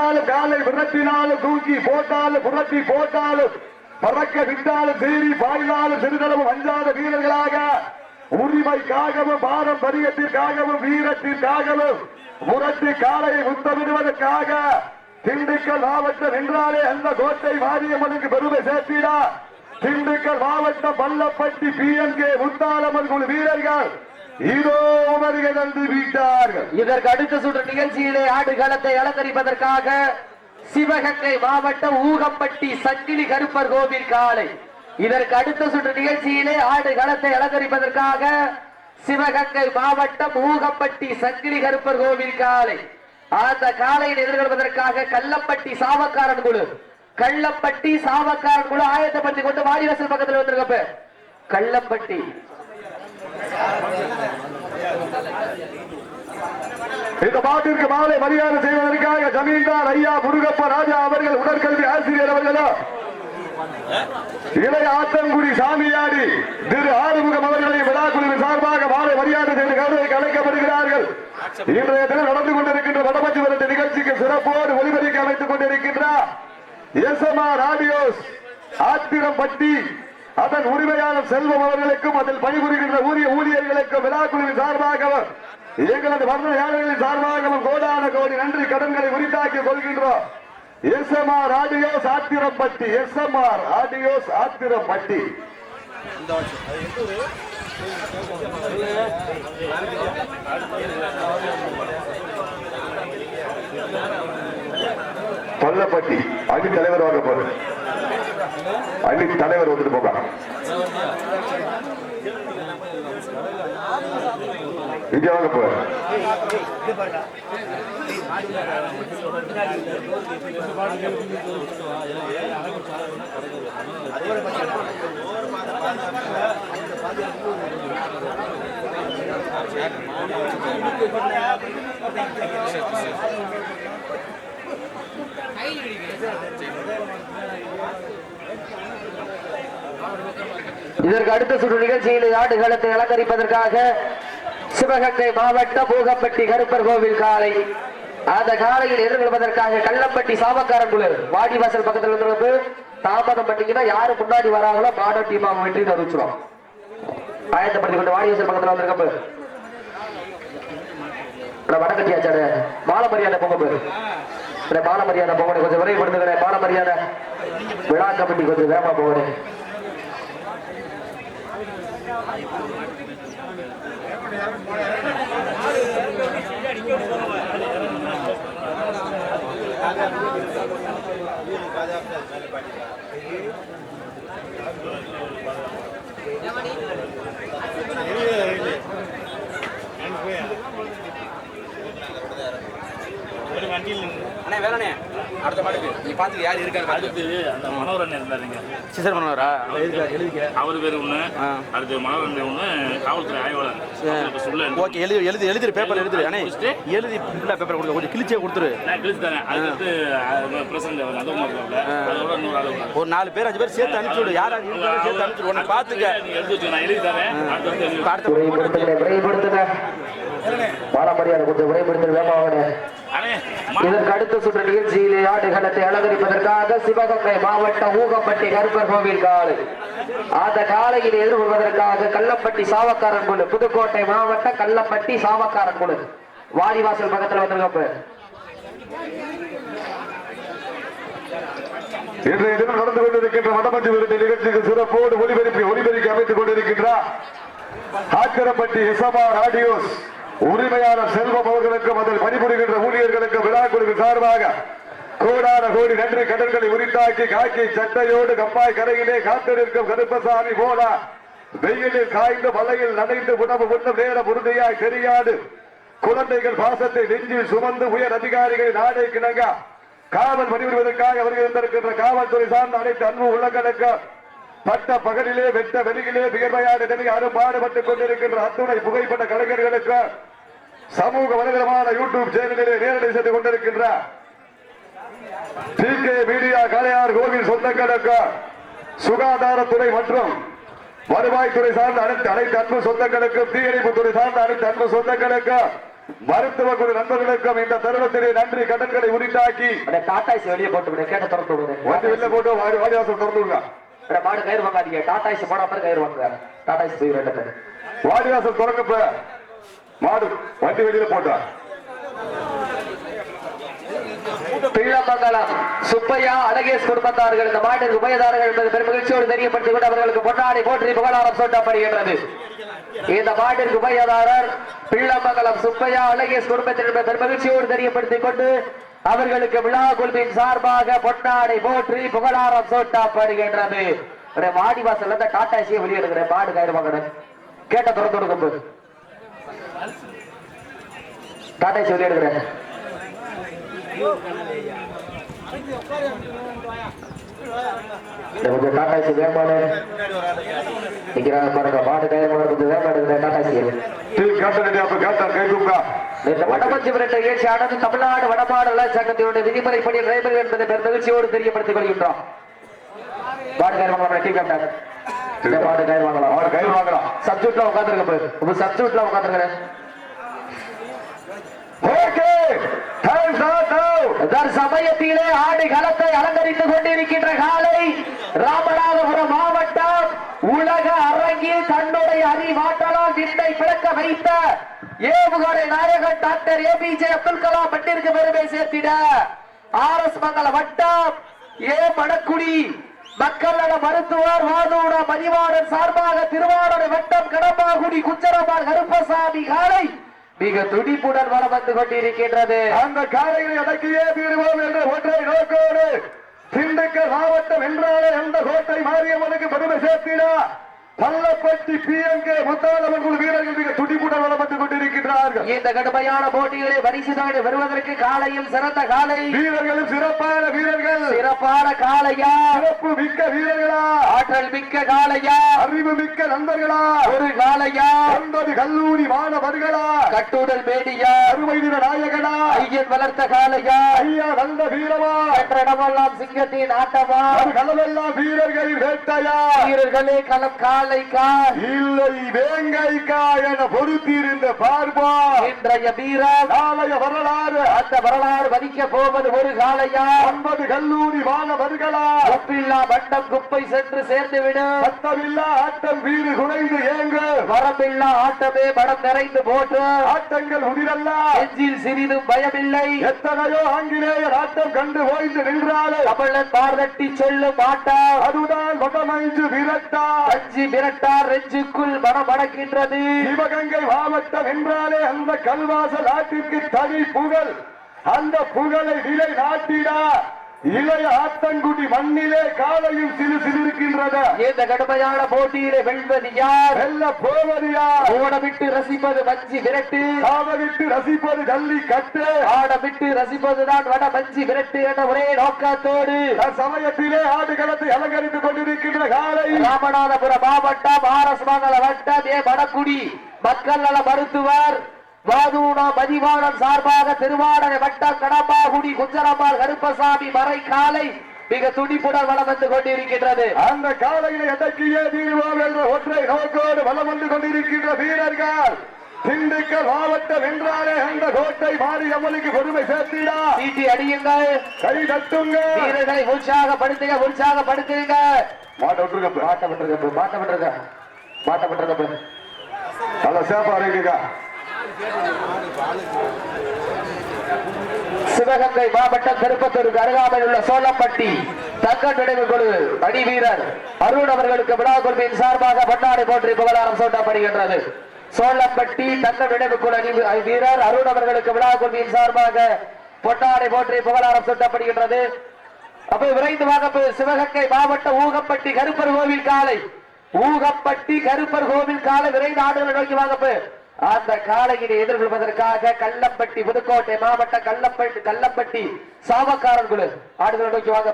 அடித்தாலும் காலை விரட்டினாலும் தூக்கி போட்டாலும் புரட்டி போட்டாலும் பறக்க விட்டாலும் சீறி பாய்ந்தாலும் சிறிதளவும் அஞ்சாத வீரர்களாக உரிமைக்காகவும் பாரம்பரியத்திற்காகவும் வீரத்திற்காகவும் முரட்டு காலையை முத்தமிடுவதற்காக திண்டுக்கல் மாவட்டம் என்றாலே அந்த கோட்டை மாரியம்மனுக்கு பெருமை சேர்த்திடா. திண்டுக்கல் மாவட்டம் Pallapatti P M K Muthalamman குழு வீரர்கள் இதோ வருகை தந்து விட்டார்கள். இதற்கு அடுத்த சுற்று நிகழ்ச்சியிலே ஆடுகளத்தை அலங்கரிப்பதற்காக சிவகங்கை மாவட்டம் ஊகப்பட்டி சங்கிலி கருப்பர் கோவில் காலை. இதற்கு அடுத்த சுற்று நிகழ்ச்சியிலே ஆடு களத்தை அலங்கரிப்பதற்காக சிவகங்கை மாவட்டம் ஊகப்பட்டி சங்கிலி கருப்பர் கோவில் காலை. அந்த காலையில் எதிர்கொள்வதற்காக கள்ளப்பட்டி சாவக்காரன் குழு. கள்ளப்பட்டி சாவக்காரன் குழு ஆயத்தப்படுத்திக் கொண்டு வாரிவாசல் பக்கத்தில் வந்திருக்கப்ப. கள்ளப்பட்டி. இந்த பாட்டிற்கு மாலை மரியாதை செய்வதற்காக ஜமீன்தார் ஐயா முருகப்ப ராஜா அவர்கள் உடற்கல்வி ஆசிரியர் அவர்களோ. இளைய ஆத்தங்குடி சாமியாடி திரு ஆறுமுகம் அவர்களை விழாக்குழுவின் சார்பாக மாலை மரியாதை செய்து கௌரவிக்கு அழைக்கப்படுகிறார்கள். இன்றைய தினம் நடந்து கொண்டிருக்கின்ற வடமஞ்சு விரட்டு நிகழ்ச்சிக்கு சிறப்போடு ஒளிபரிக்க அமைத்துக் கொண்டிருக்கின்றார் எஸ்எம்ஆர் ஆடியோஸ் ஆத்திரம்பட்டி அதன் உரிமையாளர் செல்வம் அவர்களுக்கும் அதில் பணிபுரிகின்ற ஊதிய ஊழியர்களுக்கும் விழாக்குழுவின் அவர் எங்களது வர்ணயாளர்களின் சார்பாக கோடான கோடி நன்றி கடன்களை உரித்தாக்கி கொள்கின்றோம். SMR S Athirampatti SMR audios Athirampatti Kollapatti அணி தலைவர் வாங்க போற அணி தலைவர் வந்துட்டு போக இங்க வாங்க போ இதற்கு அடுத்த சுற்று நிகழ்ச்சியில் ஆடுகளத்தை அலங்கரிப்பதற்காக சிவகங்கை மாவட்டம் பூகப்பட்டி கருப்பர் கோவில் காலை. அந்த காலையில் எதிர்கொள்வதற்காக கள்ளப்பட்டி சாவக்காரன் வாடிவாசல் பக்கத்தில் இருந்து தாமதம் பண்ணீங்கன்னா யாரு முன்னாடி வராங்களோ மாடோ டீமா வெற்றி அறிவிச்சிடும் ஆயத்தப்படுத்தி கொண்டு வாடிவாசல் பக்கத்தில் வந்திருக்கப்ப வடக்கட்டியாச்சாரு மால மரியாதை பொங்க இந்த மால மரியாதை போகணும் கொஞ்சம் விரைவுபடுத்துகிறேன் மால மரியாதை விழா கமிட்டி கொஞ்சம் வேகமா போகணும் அண்ணே வேலைண்ணே. அடுத்த பாட்டுக்கு. நீ பார்த்துக்க யார் இருக்காரு பார்த்து அடுத்து அந்த மனோரன் இருந்தாருங்க சிசர் பண்ணவரா எழுதிக்க அவர் பேர் ஒண்ணு. ஆ. அடுத்து மனோரன் ஒண்ணு காவல்துறை ஆய்வாளர். சொல்ல ஓகே எழுதி எழுதி எழுதிரு பேப்பர் எழுதிரு. அண்ணே? எழுதி ஃபுல்லாக பேப்பர் கொடுத்து கொஞ்சம் கிழிச்சே கொடுத்துரு. நான் கிழிச்சு தரேன். அடுத்து பிரசன்ட். அதோட ஆளு. ஒரு நாலு பேர் அஞ்சு பேர் சேர்த்து அனுப்பிச்சு விடு. யார் இருக்காலும் சேர்த்து அனுப்பிச்சு விடு. உன்னை பார்த்துக்க நீங்க எழுதி வச்சுக்க நான் எழுதி தரேன். அடுத்து கொஞ்சம் விரைவுபடுத்த வேகமாக இதற்கு அடுத்த சுற்று நிகழ்ச்சியிலே ஆடுகளத்தை அலங்கரிப்பதற்காக சிவகங்கை மாவட்டம் ஊகப்பட்டி கருப்பர் கோவில் காலை அந்த காலையில் எதிர்கொள்வதற்காக கள்ளப்பட்டி சாவக்காரன் குழு புதுக்கோட்டை மாவட்டம் கள்ளப்பட்டி சாவக்காரன் குழு. வாரிவாசல் பக்கத்தில் வந்திருக்கப்ப இன்றைய தினம் நடந்து கொண்டிருக்கின்ற வடமஞ்சு விருது நிகழ்ச்சிக்கு சிறப்போடு ஒளிபரப்பி ஒளிபரிக்க அமைத்துக் கொண்டிருக்கின்றார் ஆக்கரப்பட்டி எஸ்எம்ஆர் ஆடியோஸ் உரிமையாளர் செல்வம் அவர்களுக்கும் அதில் பணிபுரிகின்ற ஊழியர்களுக்கும் விழாக்குழுவின் சார்பாக கோடான கோடி நன்றி கடல்களை உரித்தாக்கி காக்கி சட்டையோடு கம்பாய் கரையிலே காத்திருக்கும் கருப்பசாமி போல. வெயிலில் காய்ந்து மலையில் நனைந்து உணவு உண்ணும் நேரம் உறுதியாய் தெரியாது. குழந்தைகள் பாசத்தை நெஞ்சில் சுமந்து உயர் அதிகாரிகள் நாடை கிணங்க. காவல் பணிபுரிவதற்காக இருந்திருக்கின்ற காவல்துறை சார்ந்த அனைத்து அன்பு உள்ளங்களுக்கு பட்ட பகலிலே வெட்ட வெளியிலே வியர்வையாடு நிலையை அரும்பாடுபட்டுக் கொண்டிருக்கின்ற அத்துணை புகைப்பட கலைஞர்களுக்கு சமூக வலைதளமான யூடியூப் சேனலிலே நேரடி செய்து கொண்டிருக்கின்ற டி கே மீடியா கலையார் கோவில் சொந்தங்களுக்கு சுகாதாரத்துறை மற்றும் வருவாய்த்துறை சார்ந்த அனைத்து அனைத்து அன்பு சொந்தங்களுக்கு தீயணைப்புத்துறை சார்ந்த அனைத்து அன்பு சொந்தங்களுக்கு மருத்துவ குழு நண்பர்களுக்கும் இந்த தருணத்திலே நன்றி கடன்களை உரித்தாக்கி. டாட்டாய்ஸ் வெளியே போட்டு கேட்ட திறந்து விடு. வண்டி வெளில போட்டு வாடி வாடிவாசல் திறந்து விடுங்க. மாடு கயிறு வாங்காதீங்க டாட்டாய்ஸ் போடாம கயிறு வாங்குங்க. டாட்டாய்ஸ் போய் ரெண்டு வாடிவாசல் திறங்கப்ப மாடு வண்டி வெளியில போட்டா பிள்ளமங்கலம் சுப்பையா அழகேஷ் குடும்பத்தார்கள் இந்த மாட்டிற்கு உபயதாரர்கள் என்பது பெரும் மகிழ்ச்சியோடு தெரியப்படுத்திக் கொண்டு அவர்களுக்கு பொன்னாடி போற்றி புகழாரம் சூட்டப்படுகின்றது. இந்த மாட்டிற்கு உபயதாரர் பிள்ளமங்கலம் சுப்பையா அழகேஷ் குடும்பத்தினர் என்பது பெரும் மகிழ்ச்சியோடு தெரியப்படுத்திக் கொண்டு அவர்களுக்கு விழா குழுவின் சார்பாக பொன்னாடை போற்றி புகழாரம் சூட்டப்படுகின்றது. ஒரு மாடி வாசல்ல இந்த டாட்டாசியை வெளியிடுகிறேன். பாடு கயிறு கேட்ட திறந்து கொடுக்கும் டாட்டாசி வெளியிடுகிறேன். கொஞ்சம் டாட்டாசி வேமானு நிக்கிறாங்க பாருங்க மாடு வாங்க கொஞ்சம் விரட்ட நிகழ்ச்சியானது தமிழ்நாடு வடமாடு சங்கத்தினுடைய விதிமுறைப்படி நடைபெறும் என்பதை பெரும் மகிழ்ச்சியோடு தெரியப்படுத்திக் கொள்கின்றோம் கயிறு வாங்கலாம் டீ கேப்டன் இந்த மாடு கயிறு வாங்கலாம் அவன் கை வாங்கலாம் சப்ஜெக்ட்ல உட்காந்துருக்க சப்ஜெக்ட்ல உட்காந்துருக்கிறேன் ஓகே டைம் சமயத்திலே ஆடு களத்தை அலங்கரித்துக் கொண்டிருக்கின்ற காலை ராமநாதபுரம் மாவட்டம் உலக அரங்கில் தன்னுடைய அறிவாற்றலால் விண்ணை பிளக்க வைத்த ஏவுகணை நாயகன் டாக்டர் ஏபிஜே அப்துல் கலாம் மண்ணிற்கு பெருமை சேர்த்திட ஆர் எஸ் மங்கல வட்டம் ஏ. மணக்குடி மக்கள் நல மருத்துவர் வாதூட மணிவாரன் சார்பாக திருவாரூர் வட்டம் கடம்பாகுடி குச்சரமால் கருப்பசாமி காலை மிக துடிப்புடன் வளம் வந்து கொண்டிருக்கின்றது. அந்த காலையை அடக்கியே தீர்வோம் என்ற ஒன்றை நோக்கோடு திண்டுக்கல் மாவட்டம் என்றாலே அந்த கோட்டை மாறியவனுக்கு பெருமை சேர்த்தினா Pallapatti P M K Muthalavan குழு வீரர்கள் மிக துடிப்புடன் வளம் வந்து கொண்டிருக்கின்றார்கள். இந்த கடுமையான போட்டிகளை பரிசு தொகை பெறுவதற்கு காலையும் சிறந்த காலை. வீரர்களும் சிறப்பான வீரர்கள். சிறப்பான காளையா சிறப்பு மிக்க வீரர்களா? ஆற்றல் மிக்க காளையா அறிவு மிக்க நண்பர்களா? ஒரு காளையா ஒன்பது கல்லூரி மாணவர்களா? கட்டுடல் மேடியா அருமை நிற நாயகனா? ஐயன் வளர்த்த காளையா ஐயா நல்ல வீரமா? என்ற இடமெல்லாம் சிங்கத்தின் ஆட்டமா? களமெல்லாம் வீரர்களின் வேட்டையா? வீரர்களே களம் இல்லை வேங்கைக்கா என பொறுத்திருந்த பார்ப்பா இன்றைய வீரர் நாளைய வரலாறு. அந்த வரலாறு மதிக்க போவது ஒரு காளையா? ஒன்பது கல்லூரி மாணவர்களா? ஒப்பில்லா வட்டம் குப்பை சென்று சேர்ந்து விடும் சத்தமில்லா ஆட்டம் வீடு குறைந்து ஏங்கு. வரம்பில்லா ஆட்டமே மனம் நிறைந்து போட்டு. ஆட்டங்கள் உதிரல்ல. நெஞ்சில் சிறிதும் பயமில்லை. எத்தனையோ ஆங்கிலேயர் ஆட்டம் கண்டு ஓய்ந்து நின்றாலே. தமிழன் பார்தட்டி செல்லும் ஆட்டம். அதுதான் வடமைஞ்சு விரட்டா. அஞ்சி இரட்டார் நெஞ்சுக்குள் மனமடக்கின்றது. சிவகங்கை மாவட்டம் என்றாலே அந்த கல்வாசல் ஆட்டிற்கு தனி புகழ். அந்த புகழை நிலை நாட்டினார் இளைய ஆத்தங்குடி மண்ணிலே காலையும் சிறு சிலிருக்கின்றது. இந்த கடுமையான போட்டியிலே வெல்வது யார்? வெல்ல போவதியா ஓடவிட்டு ரசிப்பது மஞ்சி விரட்டு. காவலிட்டு ரசிப்பது ஜல்லி கட்டு ஆடவிட்டு ரசிப்பதுதான் வட மஞ்சி விரட்டு என்ற ஒரே நோக்கத்தோடு. சமயத்திலே ஆடுகளத்தை அலங்கரித்துக் கொண்டிருக்கின்ற காலை. ராமநாதபுரம் மாவட்டம் ஆர் எஸ் மங்கல வட்டம் ஏ வடக்குடி. மக்கள் நல மருத்துவர் வாதூனா மதிவாணன் சார்பாக திருவாடனை வட்டம் கடம்பாகுடி குஞ்சரம்மாள் கருப்பசாமி மறை காலை மிக துடிப்புடன் வளம் வந்து கொண்டிருக்கின்றது. அந்த காலையில எதற்கியே தீர்வோம் என்ற ஒற்றை நோக்கோடு வலம் வந்து கொண்டிருக்கின்ற வீரர்கள் திண்டுக்கல் மாவட்டம் என்றாலே அந்த கோட்டை மாரியம்மனுக்கு பெருமை சேர்த்திடா. சீட்டி அடியுங்கள். கை தட்டுங்க. வீரர்களை உற்சாகப்படுத்துங்க உற்சாகப்படுத்துங்க. மாட்ட விட்டுருக்க மாட்டப்பட்டிருக்க மாட்டப்பட்டிருக்க மாட்டப்பட்டிருக்க நல்ல சேப்பா இருக்குங்க சிவகங்கை மாவட்டம் திருப்பத்தூருக்கு அருகாமையில் உள்ள சோழப்பட்டி தக்க நினைவு குழு அணி வீரர் அருண் அவர்களுக்கு விழா குழுவின் சார்பாக பொன்னாடை போற்றி புகழாரம் சூட்டப்படுகின்றது. சோழப்பட்டி தக்க நினைவு குழு அணி வீரர் அருண் அவர்களுக்கு விழா குழுவின் சார்பாக பொன்னாடை போற்றி புகழாரம் சூட்டப்படுகின்றது. அப்ப விரைந்து வாங்க சிவகங்கை மாவட்டம் ஊகப்பட்டி கருப்பர் கோவில் காலை ஊகப்பட்டி கருப்பர் கோவில் காலை விரைந்து ஆடுகளை நோக்கி வாங்க அந்த காலையினை எதிர்கொள்வதற்காக கள்ளப்பட்டி புதுக்கோட்டை மாவட்ட கள்ளப்பட்டி கள்ளப்பட்டி சாவக்காரன் குழு ஆடுகளை நோக்கி வாங்க